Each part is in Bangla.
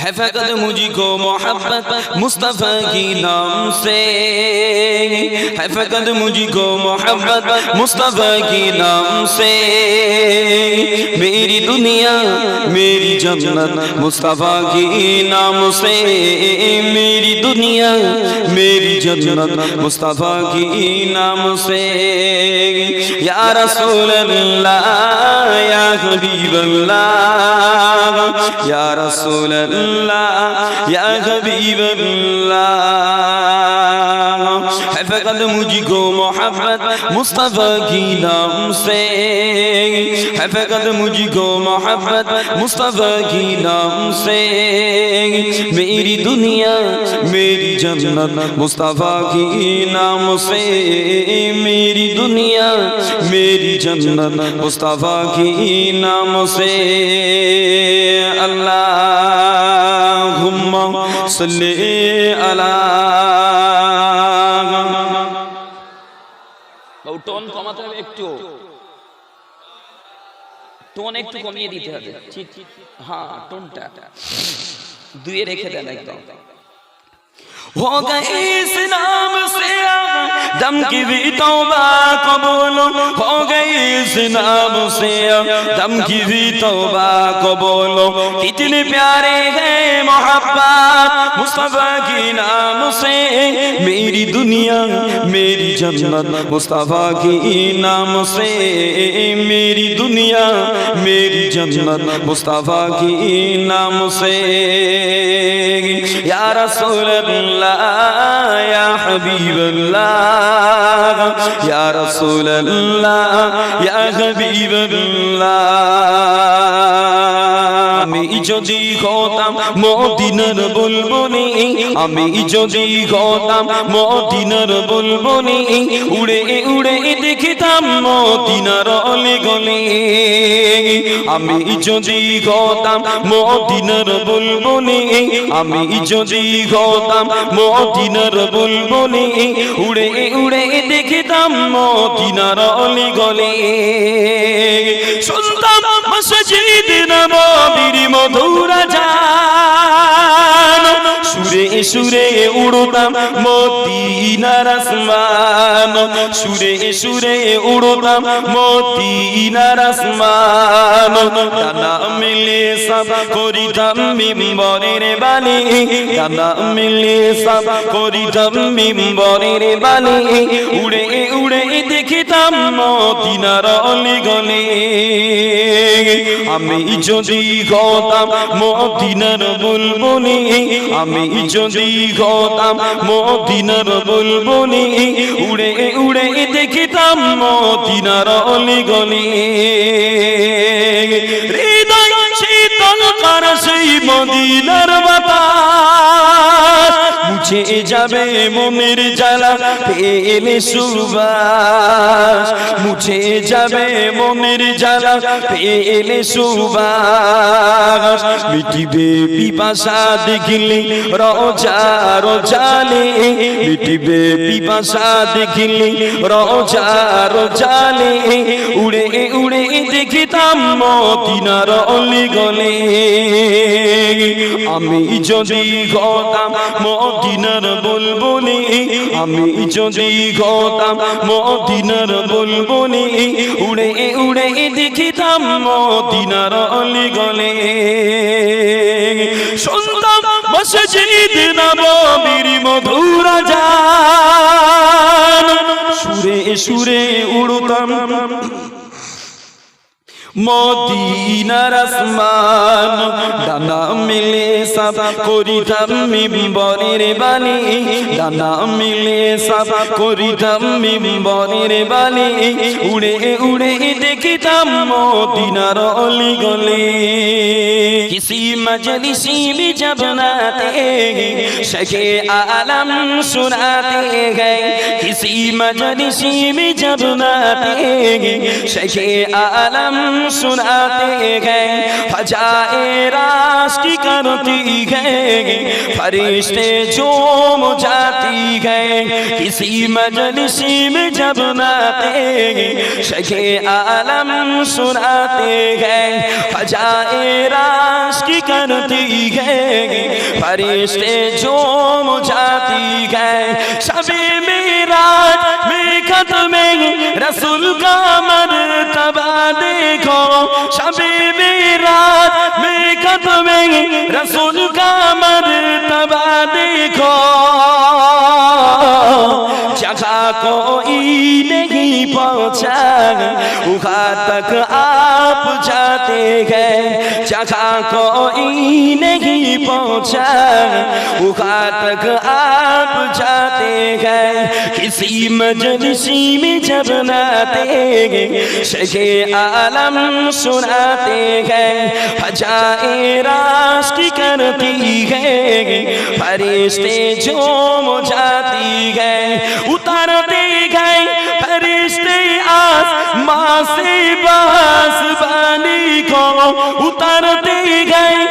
है फकत मुझको मोहब्बत मुस्तफ़ा की नाम से है फकत मुझको मोहब्बत मुस्तफ़ा की नाम से मेरी दुनिया मेरी जन्नत मुस्तफ़ा की नाम से मेरी दुनिया मेरी जन्नत मुस्तफ़ा की नाम से या रसूल अल्लाह या हबीब अल्लाह या रसूल अल्लाह يا حبيب الله اللہ فقط مجھ کو محبت مصطفیٰ کی نام سے فقط مجھ کو محبت مصطفیٰ کی نام سے میری دنیا میری جنت مصطفیٰ کی نام سے میری دنیا میری جنت مصطفیٰ کی نام سے اللہ اللهم صل على বাবু টোন কমাতে হবে একটু। টোন একটু কমিয়ে দিতে হবে। ঠিক। হ্যাঁ টোনটা দুয়ে রেখে দেন একদম। ہو گئی اس نام سے دم کی بھی توبہ قبول ہو گئی اس نام سے دم کی بھی توبہ قبول کتنے پیارے ہیں محبت मुस्तफा की नाम से मेरी दुनिया मेरी जन्नत मुस्तफा की नाम से मेरी दुनिया मेरी जन्नत मुस्तफा की नाम से या रसूल अल्लाह या हबीब अल्लाह या रसूल अल्लाह या हबीब अल्लाह আমি যদি হতাম মদিনার বলবনি আমি যদি হতাম মদিনার বলবনি উড়ে উড়ে দেখিতাম মদিনার অলে গলে আমি যদি হতাম মদিনার বলবনি আমি যদি হতাম মদিনার বলবনি উড়ে উড়ে দেখিতাম মদিনার অলে গলে শুনতাম মসজিদ নবীর মধুর জান। সুরে সুরে উড়তাম মদিনার আসমান। সুরে সুরে উড়তাম মদিনার আসমান। দানা মিলে সব করিতাম মিম্বরের বাণী। দানা মিলে সব করিতাম মিম্বরের বাণী। উড়ে উড়ে দেখিতাম মদিনার অলি গলে আমি যদি গতাম মদিনার বলবনি আমি যদি গতাম মদিনার বলবনি উড়ে উড়ে দেখিতাম মদিনার অলি গলি হৃদয় শীতল কর সেই মদিনার বাতাস? মুছে যাবে মনের জ্বালা পেলে সুবাস মুছে যাবে মনের জ্বালা পেলে সুবাস মিটিবে পিপাসা দেখিলে রজা রজালে মিটিবে পিপাসা দেখিলে রজা রজালে উড়ে উড়ে দেখিতাম মদিনার অলি গলে আমি যদি গতাম মদিনার বলবনি আমি যদি গতাম মদিনার বলবনি উড়ে উড়ে দেখিতাম মদিনার অলি গলে। শুনতাম মসজিদ নবীর মধুর জান সুরে সুরে উড়তাম মদিনার আসমান, ডানা মিলে সাপ করিতাম মিম্বরের বাণী। ডানা মিলে সাপ করিতাম মিম্বরের বাণী। উড়ে উড়ে দেখিতাম মদিনার অলি গলে কিসি মজলিসি বি জব নাতে শকে আলম সুনাতে গে কিসি মজলিসি বি জব নাতে শকে আলম سناتے گئے حجائے راز کی کرتی گئے فرشتے جو مجاتی گئے کسی مجلس میں جب ناتے گئے شکے عالم سناتے گئے حجائے راز کی کرتی گئے فرشتے جو مجاتی گئے سبی میں رسول کا من دیکھو، جگہ کوئی نہیں پہنچا۔ وہاں تک آپ جاتے گئے جگہ کوئی نہیں پہنچا۔ وہاں تک آپ جاتے گئے کسی مجلسی میں جب ناتے گئے شہ عالم سناتے گئے حجائے راست کرتی گئے फरिश्ते झूम जाती है उतारते गए फरिश्ते आस माँ से बास बानी को उतारते गए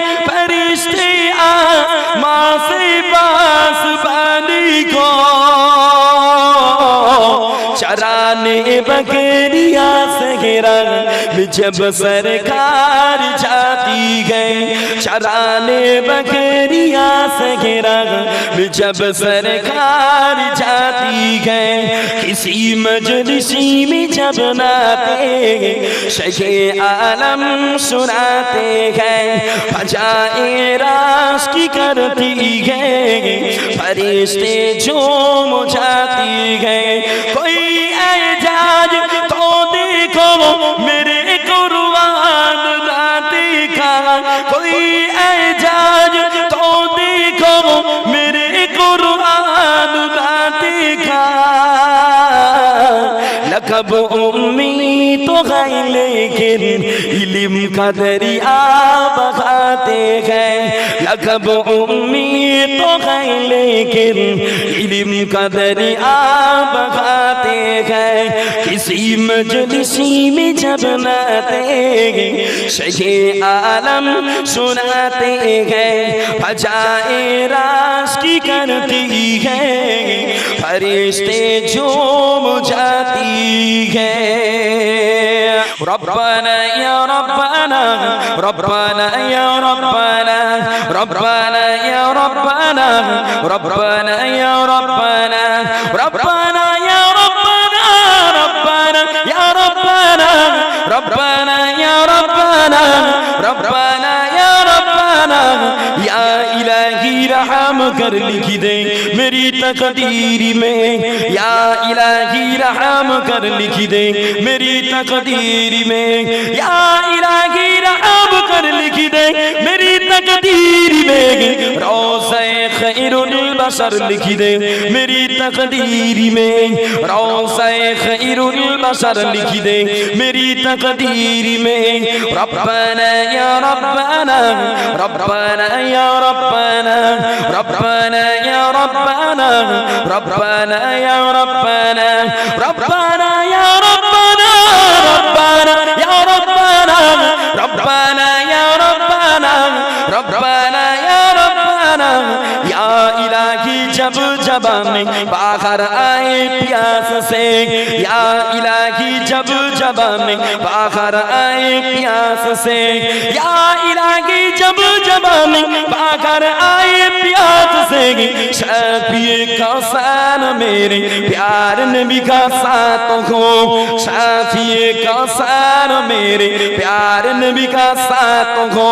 چران بکریا سے گرا جب سرکار جاتی گئے چران بکریا سے گرا جب سرکار جاتی گئے کسی مجلسی میں جب ناتے شہ عالم سناتے گئے بجائے راس کی کرتی گئے فرشتے جو مجھاتی گئے کتاب امی تو ہے لیکن علم کا دریا بہاتے ہیں لقب امی تو ہے لیکن علم کا دریا بہاتے ہیں किसी मजलिसी में जब नाते शहे आलम सुनाते हैं हजाए रास की करती है फरिश्ते झूम जाती है ربنا يا ربنا ربنا يا ربنا ربنا يا ربنا ربنا يا ربنا ربنا कर लिखी दे मेरी तकदीर में या इलाही रहम कर लिखी दे मेरी तकदीर में या इलाही रहम कर लिखी दे मेरी तकदीर में रोज़े खैरुल बशर लिखी दे मेरी तकदीर में रोज़े खैरुल बशर लिखी दे मेरी तकदीर में रब्बना या रब्बना रब्बना या रब्बना रब्बना या रब्बना रब्बना या रब्बना रब्बना या रब्बना जबान बाहर आए प्यास से या इलाही जब जबान बाहर आए प्यास से या इलाही जब जबान बाहर आए प्यास से शफिए कौसान मेरे प्यार नबी का साथ हो शफिए कौसान मेरे प्यार नबी का साथ हो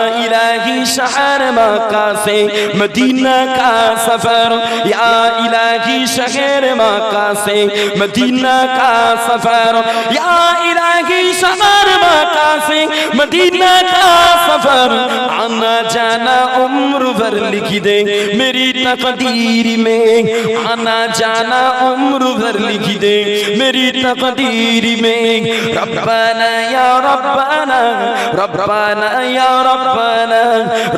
الہی شہر مکہ سے مدینہ کا سفر یا الہی شہر مکہ سے مدینہ کا سفر یا الہی شہر मका से मदीना का सफर आना जाना उम्र भर लिख दे मेरी तकदीर में आना जाना उम्र भर लिख दे मेरी तकदीर में रब्बाना या रब्बाना रब्बाना या रब्बाना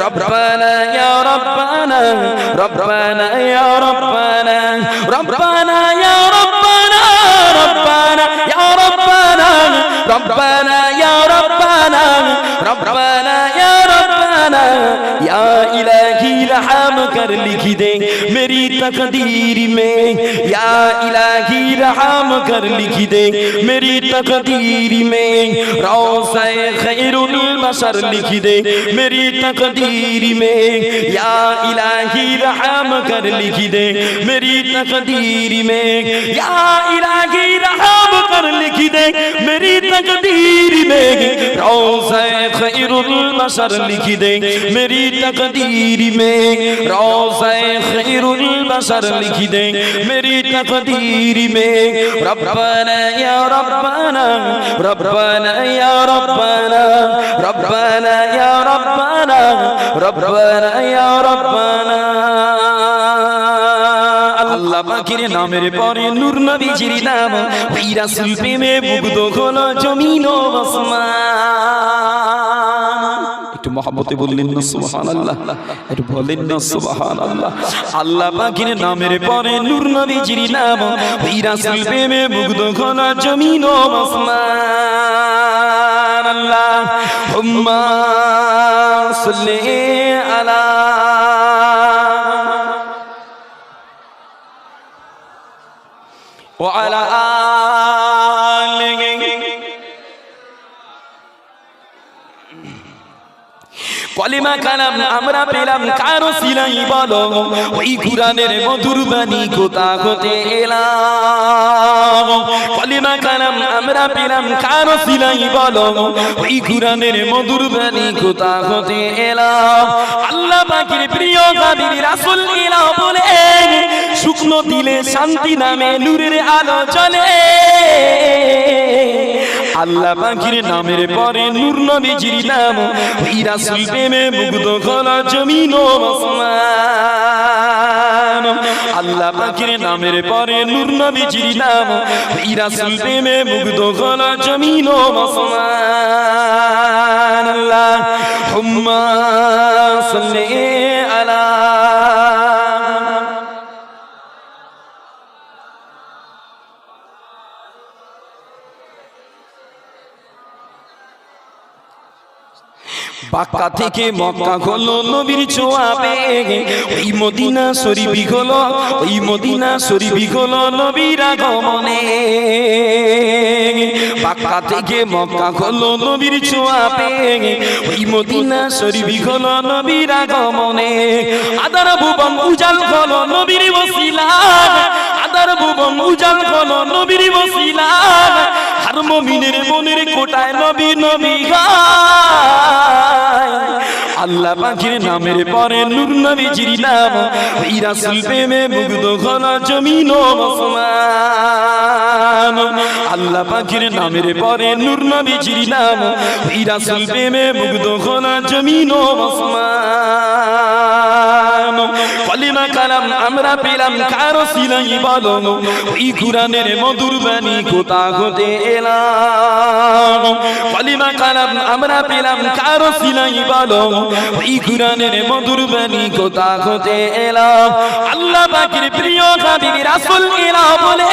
ربنا يا ربنا ربنا يا ربنا ربنا يا ربنا ربنا يا ربنا ربنا ربنا ربنا يا ربنا يا إلهي رحم کر لکھ دے میری تقدیر میں یا الہی رحم کر لکھ دے میری تقدیر میں روزہ خیر البشر لکھ دے میری تقدیر میں یا الہی رحم کر لکھ دے میری تقدیر میں یا الہی رحم আমার লিখিতে মেরি তকদীর মে রওজায়ে খাইরুল বাশার লিখিতে মেরি তকদীর মে রওজায়ে খাইরুল বাশার লিখিতে মেরি তকদীর মে রব্বানা ইয়া রব্বানা রব্বানা ইয়া রব্বানা রব্বানা ইয়া রব্বানা রব্বানা ইয়া রব্বানা পাকের নামের পরে নূর নবীজির নাম। ওই রাসূল প্রেমে মুগ্ধ হলো জমিন ও আসমান। একটু মহব্বতে বললেন না, সুবহানাল্লাহ। একটু বলেন না, সুবহানাল্লাহ। আল্লাহ পাকের নামের পরে নূর নবীজির নাম। ওই রাসূল প্রেমে মুগ্ধ হলো জমিন ও আসমান। আল্লাহ সাল্লি আলা وعلى آله কলিমা কালাম আমরা পেলাম কারো সিলাই বলো ওই কুরআনের মধুর বাণী কোথা হতে এলাম কলিমা কালাম আমরা পেলাম, কারও সিলাই বলো ওই কুরানের মধুর বাণী কোথা হতে এলাম আল্লাহ পাখির প্রিয় গাদির রাসুল ইলা বলে শুকনো দিলে শান্তি নামে নূরের আলো জ্বলে। আল্লাহ পাখির নামের পরে নূর নবীজির নাম, ওই রাসূল প্রেমে মুগ্ধ হলো জমিন আল্লাহ পাখির নামের পরে নূর নবীজির নাম, ওই রাসূল প্রেমে মুগ্ধ হলো জমিন আল্লাহ হুম্মা সাল্লি বাক্কা থেকে মক্কা হলো নবীর ছোঁয়াবে ওই মদিনা শরীফি হলো, ওই মদিনা শরীফি হলো নবীর আগমনে। বাক্কা থেকে মক্কা হলো নবীর ছোঁয়াবে ওই মদিনা শরীফি হলো নবীর আগমনে। আদার ভুবন উজাল হলো নবীর বসিলা আদার ভুবন উজাল হলো নবীর বসিলা হার মমিনের মনের কোটায় নবী নবী গায়। আল্লাহ পাখির নামের পরে নূর নবীজির নাম, ওই রাসূল প্রেমে মুগ্ধ হলো জমিন আল্লাহ পাখির নামের পরে নূর নবীজির নাম, ওই রাসূল প্রেমে মুগ্ধ হলো জমিন কলিমা কালাম, আমরা পেলাম কারও সিলাই বলো ওই কুরআনের মধুর বাণী কোথা হতে এলাম। কলিমা কালাম, আমরা পেলাম কারও সিলাই বলো ওই কুরআনের মধুর বাণী কোথা হতে এলাম। আল্লাহ পাকের প্রিয় হাবিব রাসূল এলা বলে,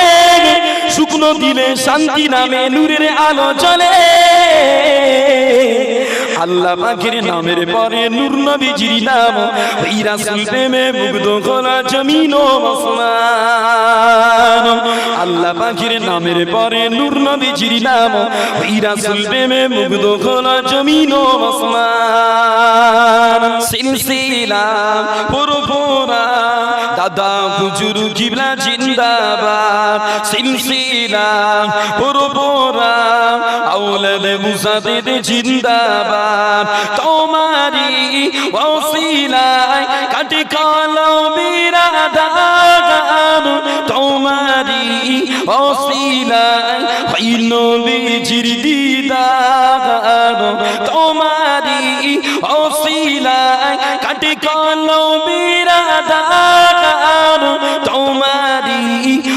শুকনো দিলে শান্তি নামে নূরের আলো জ্বলে। আল্লাহ পাখির নামের পরে নূর নবীজির নাম ওই রাসূল প্রেমে মুগ্ধ খোলা জমিন আল্লাহ পাখির নামের পরে নূর নবীজির নাম ওই রাসূল প্রেমে মুগ্ধ খোলা জমিন সিলসিলা, পুরপুরা, দাদা হুজুর কিবলা জিন্দাবাদ। সিলসিলা, পুরপুরা আউলাদ মুসাদিদ জিন্দাবাদ। তোমারি ওসিলায় কাটি কালো বিরাদান তোমারি ওসিলায় হইল বিজির দিদান তোমারি ওসিলায় কাটি কালো বিরাদান তোমারি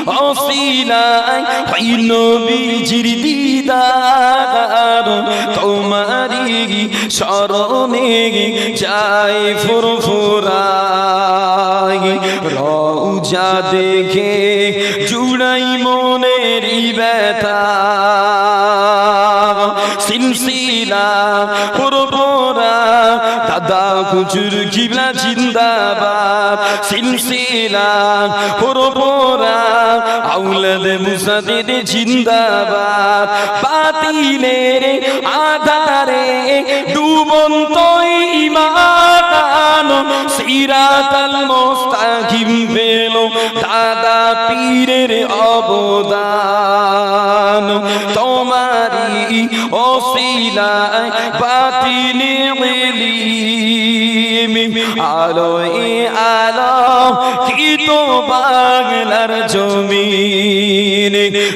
অসিলায় হয় নবীজির দিদার, তোমারি শরণে যাই ফুরফুরাই। রৌজা দেখে জুড়াই মনের ব্যথা। সিলসিলা পুরোপরা দাদা কুচুর কিবলা জিন্দাবাদ। সিলসিলা পুরোপরা আউলাদ মুসাদিদ জিন্দাবাদ। বাতিলের আধারে ডুবন্ত ইমান সিরাতাল মুস্তাকিম পেল দাদা পীরের অবদান। তোমারি ওসিলায় বাতিলি আলো এ আলো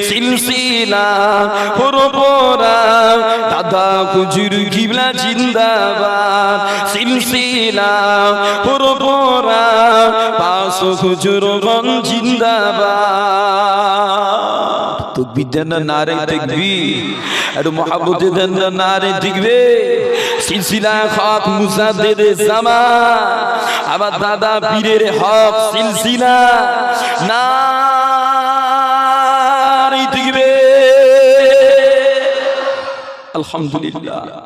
সিলসিলা পুরোপরা দাদা কুজুর কিবলা জিন্দাবাদ। সিলসিলা পুরোপরা পাঁচ কুজুর গন জিন্দাবাদ। তো বিদ্যান নারে দেখবি আর মহাবুদ্দি দেন নারে দেখবে সিলসিলা হক মুসাদ্দেদ জামা আবার দাদা পীরের হক সিলসিলা। নারে আলহামদুলিল্লাহ।